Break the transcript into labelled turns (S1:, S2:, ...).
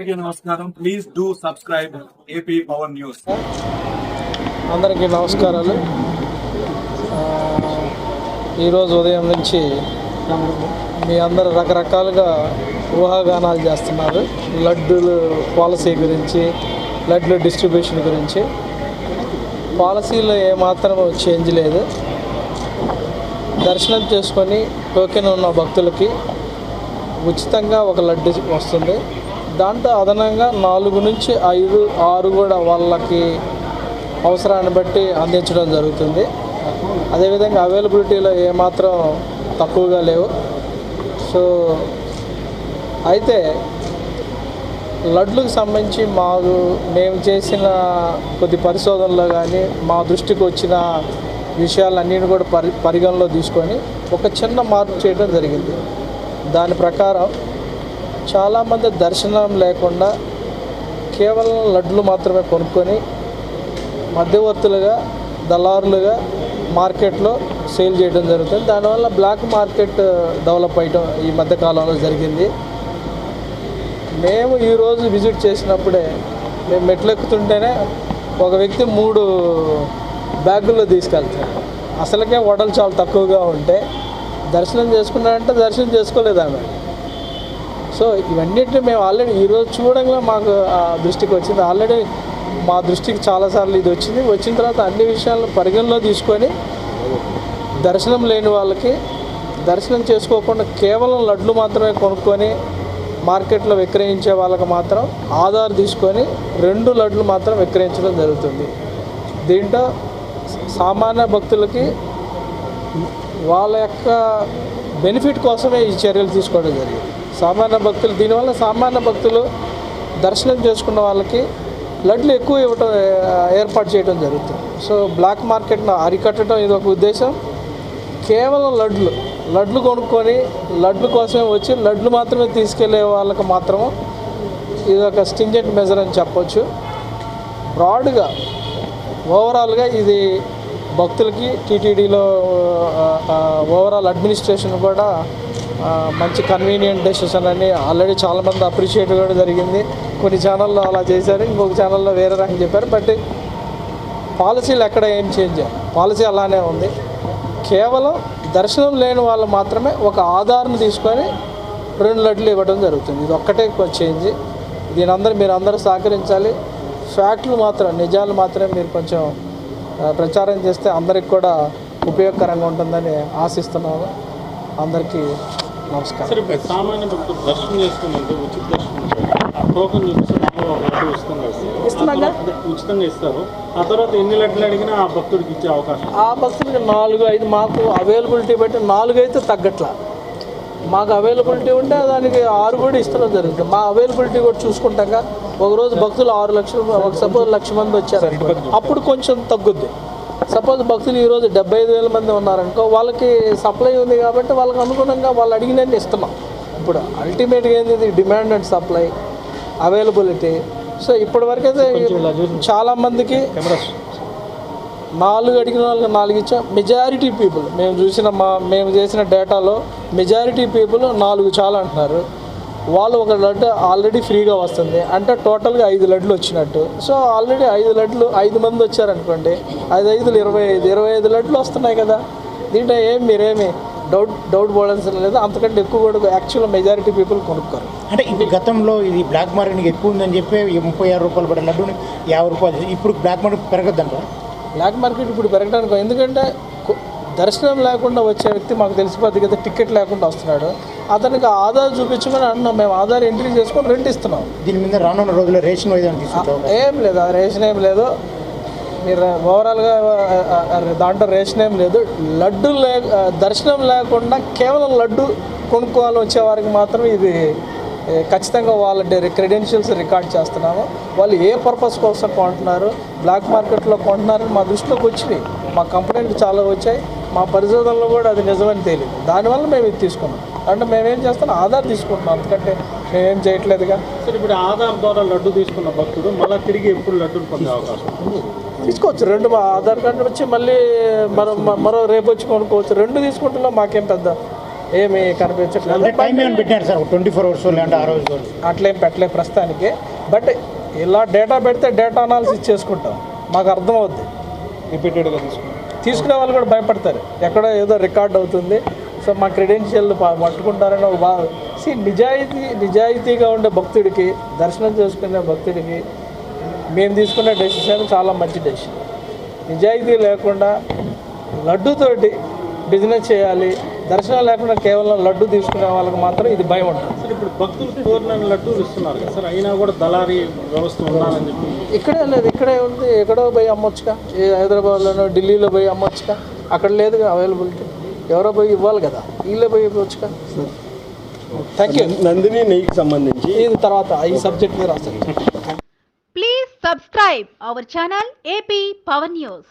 S1: అందరికీ నమస్కారం. Please do subscribe AP power news
S2: అందరికీ నమస్కారాలు. ఈరోజు ఉదయం నుంచి మీ అందరు రకరకాలుగా ఊహాగానాలు చేస్తున్నారు. లడ్డూలు పాలసీ గురించి లడ్లు డిస్ట్రిబ్యూషన్ గురించి. పాలసీలో ఏమాత్రం చేంజ్ లేదు. దర్శనం చేసుకొని టోకెన్ ఉన్న భక్తులకి ఉచితంగా ఒక లడ్డు వస్తుంది. దాంట్లో అదనంగా నాలుగు నుంచి ఐదు ఆరు కూడా వాళ్ళకి అవసరాన్ని బట్టి అందించడం జరుగుతుంది. అదేవిధంగా అవైలబిలిటీలో ఏమాత్రం తక్కువగా లేవు. సో అయితే లడ్లకు సంబంధించి మాకు మేము చేసిన కొద్ది పరిశోధనలో కానీ మా దృష్టికి వచ్చిన విషయాలన్నిటిని కూడా పరి పరిగణలో తీసుకొని ఒక చిన్న మార్పు చేయడం జరిగింది. దాని ప్రకారం చాలామంది దర్శనం లేకుండా కేవలం లడ్లు మాత్రమే కొనుక్కొని మధ్యవర్తులుగా దళారులుగా మార్కెట్లో సేల్ చేయడం జరుగుతుంది. దానివల్ల బ్లాక్ మార్కెట్ డెవలప్ అయ్యడం ఈ మధ్యకాలంలో జరిగింది. మేము ఈరోజు విజిట్ చేసినప్పుడే మేము మెట్లు ఎక్కుతుంటేనే ఒక వ్యక్తి మూడు బ్యాగుల్లో తీసుకెళ్తాడు. అసలుకే వడలు చాలా తక్కువగా ఉంటే దర్శనం చేసుకున్నాడంటే దర్శనం చేసుకోలేదు ఆమె. సో ఇవన్నిటిని మేము ఆల్రెడీ ఈరోజు చూడంగా మాకు ఆ దృష్టికి వచ్చింది. ఆల్రెడీ మా దృష్టికి చాలాసార్లు ఇది వచ్చింది. వచ్చిన తర్వాత అన్ని విషయాలను పరిగణలో తీసుకొని దర్శనం లేని వాళ్ళకి దర్శనం చేసుకోకుండా కేవలం లడ్లు మాత్రమే కొనుక్కొని మార్కెట్లో విక్రయించే వాళ్ళకి మాత్రం ఆధార్ తీసుకొని రెండు లడ్లు మాత్రం విక్రయించడం జరుగుతుంది. దీంట్లో సామాన్య భక్తులకి వాళ్ళ యొక్క బెనిఫిట్ కోసమే ఈ చర్యలు తీసుకోవడం జరిగింది. సామాన్య భక్తులు దీనివల్ల సామాన్య భక్తులు దర్శనం చేసుకున్న వాళ్ళకి లడ్లు ఎక్కువ ఇవ్వటం ఏర్పాటు చేయడం జరుగుతుంది. సో బ్లాక్ మార్కెట్ను అరికట్టడం ఇది ఒక ఉద్దేశం. కేవలం లడ్లు లడ్లు కొనుక్కొని లడ్లు కోసమే వచ్చి లడ్లు మాత్రమే తీసుకెళ్ళే వాళ్ళకి మాత్రం ఇది ఒక స్టింజెంట్ మెజర్ అని చెప్పొచ్చు. బ్రాడ్గా ఓవరాల్గా ఇది భక్తులకి టీటీడీలో ఓవరాల్ అడ్మినిస్ట్రేషన్ కూడా మంచి కన్వీనియంట్ డెసిషన్ అని ఆల్రెడీ చాలామంది అప్రిషియేట్ కూడా జరిగింది. కొన్ని ఛానల్లో అలా చేశారు ఇంకొక ఛానల్లో వేరే రకం చెప్పారు. బట్ పాలసీలు ఎక్కడ ఏం చేంజ్ పాలసీ అలానే ఉంది. కేవలం దర్శనం లేని వాళ్ళు మాత్రమే ఒక ఆధార్ను తీసుకొని రెండు లడ్లు ఇవ్వడం జరుగుతుంది. ఇది ఒక్కటే చేంజ్ దీని అందరూ మీరు అందరూ సహకరించాలి. ఫ్యాక్ట్లు మాత్రం నిజాలు మాత్రమే మీరు కొంచెం ప్రచారం చేస్తే అందరికి కూడా ఉపయోగకరంగా ఉంటుందని ఆశిస్తున్నాము అందరికీ నమస్కారం.
S3: సామాన్య భక్తులు దర్శనం చేసుకున్నందుకు ఉచిత దర్శనం. ఆ టోకెన్ చూపిస్తే ఉచితంగా ఇస్తారు. ఉచితంగా ఇస్తారు. ఆ తర్వాత ఎన్ని లడ్లు అడిగినా ఆ భక్తుడికి ఇచ్చే అవకాశం
S2: ఆ భక్తులకి నాలుగు ఐదు మాకు అవైలబిలిటీ బట్టి నాలుగు అయితే తగ్గట్లా. మాకు అవైలబిలిటీ ఉంటే దానికి ఆరు కూడా ఇస్తడం జరుగుతుంది. మా అవైలబిలిటీ కూడా చూసుకుంటాక ఒకరోజు భక్తులు ఆరు లక్షలు ఒక సపోజ్ లక్ష మంది వచ్చారు. అప్పుడు కొంచెం తగ్గుద్ది. సపోజ్ భక్తులు ఈరోజు డెబ్బై ఐదు వేల మంది ఉన్నారనుకో వాళ్ళకి సప్లై ఉంది కాబట్టి వాళ్ళకి అనుగుణంగా వాళ్ళు అడిగినన్ని ఇస్తున్నాం. ఇప్పుడు అల్టిమేట్గా ఏంది demand and supply availability so ఇప్పటివరకైతే చాలా మందికి నాలుగు అడిగిన వాళ్ళకి నాలుగు ఇచ్చాం. మెజారిటీ పీపుల్ మేము చూసిన మా మేము చేసిన డేటాలో మెజారిటీ పీపుల్ నాలుగు చాలా అంటున్నారు. వాళ్ళు ఒక లడ్డు ఆల్రెడీ ఫ్రీగా వస్తుంది. అంటే టోటల్గా ఐదు లడ్లు వచ్చినట్టు. సో ఆల్రెడీ ఐదు లడ్లు ఐదు మంది వచ్చారనుకోండి. ఐదు ఐదులు ఇరవై ఐదు ఇరవై ఐదు లడ్లు వస్తున్నాయి కదా. దీంట్లో ఏం మీరేమి డౌట్ డౌట్ పడాల్సిన లేదు. అంతకంటే ఎక్కువ కూడా యాక్చువల్ మెజారిటీ పీపుల్ కొనుక్కోరు.
S4: అంటే ఇప్పుడు గతంలో ఇది బ్లాక్ మార్కెట్ ఎక్కువ ఉందని చెప్పి ముప్పై ఆరు రూపాయలు పడే లడ్డూని యాభై రూపాయలు ఇప్పుడు బ్లాక్ మార్కెట్ పెరగద్దంట
S2: బ్లాక్ మార్కెట్ ఇప్పుడు పెరగడానికి ఎందుకంటే దర్శనం లేకుండా వచ్చే వ్యక్తి మాకు తెలిసిపోద్ది కదా టికెట్ లేకుండా వస్తున్నాడు. అతనికి ఆధార్ చూపించమని అంటున్నాం మేము ఆధార్ ఎంట్రీ చేసుకొని రెంట్ ఇస్తున్నాం.
S4: దీని మీద రానున్న రోజుల్లో రేషన్
S2: ఏం లేదు. ఆ రేషన్ ఏం లేదు. మీరు ఓవరాల్గా దాంట్లో రేషన్ ఏం లేదు. లడ్డు లే దర్శనం లేకుండా కేవలం లడ్డు కొనుక్కోవాలి వచ్చే వారికి మాత్రం ఇది ఖచ్చితంగా వాళ్ళ క్రెడెన్షియల్స్ రికార్డ్ చేస్తున్నాము. వాళ్ళు ఏ పర్పస్ కోసం కొంటున్నారు? బ్లాక్ మార్కెట్లో కొంటున్నారని మా దృష్టిలోకి వచ్చినాయి. మా కంప్లైంట్ చాలా వచ్చాయి. మా పరిశోధనలో కూడా అది నిజమని తేలింది. దానివల్ల మేము ఇది తీసుకున్నాం. అంటే మేమేం చేస్తాం ఆధార్ తీసుకుంటున్నాం. అందుకంటే మేమేం చేయట్లేదుగా.
S3: సరే ఇప్పుడు ఆధార్ ద్వారా లడ్డు తీసుకున్న భక్తుడు మళ్ళీ తిరిగి ఎప్పుడు లడ్డూలు పొందే అవకాశం
S2: తీసుకోవచ్చు. రెండు మా ఆధార్ కార్డు వచ్చి మళ్ళీ మరో మరో రేపు వచ్చి కొనుక్కోవచ్చు. రెండు తీసుకుంటున్నాం మాకేం పెద్ద ఏమి కనిపించట్లేదు.
S4: టైం ఏమైనా పెట్టారు సార్? ట్వంటీ ఫోర్ అవర్స్ లేదంటే ఆ రోజు రోజు.
S2: అట్లేం పెట్టలే ప్రస్తుతానికి. బట్ ఇలా డేటా పెడితే డేటా అనాలిసిస్ చేసుకుంటాం. మాకు అర్థమవుద్ది.
S3: రిపీటెడ్గా తీసుకుంటాం.
S2: తీసుకునే వాళ్ళు కూడా భయపడతారు. ఎక్కడో ఏదో రికార్డ్ అవుతుంది. సో మా క్రెడెన్షియల్ పట్టుకుంటారని ఒక బాధ సి నిజాయితీ నిజాయితీగా ఉండే భక్తుడికి దర్శనం చేసుకునే భక్తుడికి మేము తీసుకునే డెసిషన్ చాలా మంచి డెసిషన్. నిజాయితీ లేకుండా లడ్డుతోటి బిజినెస్ చేయాలి. దర్శనం లేకుండా కేవలం లడ్డు తీసుకునే వాళ్ళకి మాత్రం ఇది భయం ఉంటుంది.
S3: ఇప్పుడు భక్తులు కోరిన లడ్డూలు ఇస్తున్నారు కదా సార్ అయినా కూడా దళారీ వ్యవస్థ ఉన్నారని చెప్పి.
S2: ఇక్కడే లేదు ఇక్కడే ఉంది. ఎక్కడో పోయి అమ్మొచ్చుగా. ఏ హైదరాబాద్లోనో ఢిల్లీలో పోయి అమ్మొచ్చుగా. అక్కడ లేదుగా అవైలబిలిటీ ఎవరో పోయి ఇవ్వాలి కదా. వీళ్ళే పోయి ఇవ్వచ్చుగా. థ్యాంక్ యూ
S5: నందిని నెయ్యికి సంబంధించి.
S2: ఇది తర్వాత ఈ సబ్జెక్ట్ మీద రాస్తాను.
S6: Please subscribe our channel AP Power News.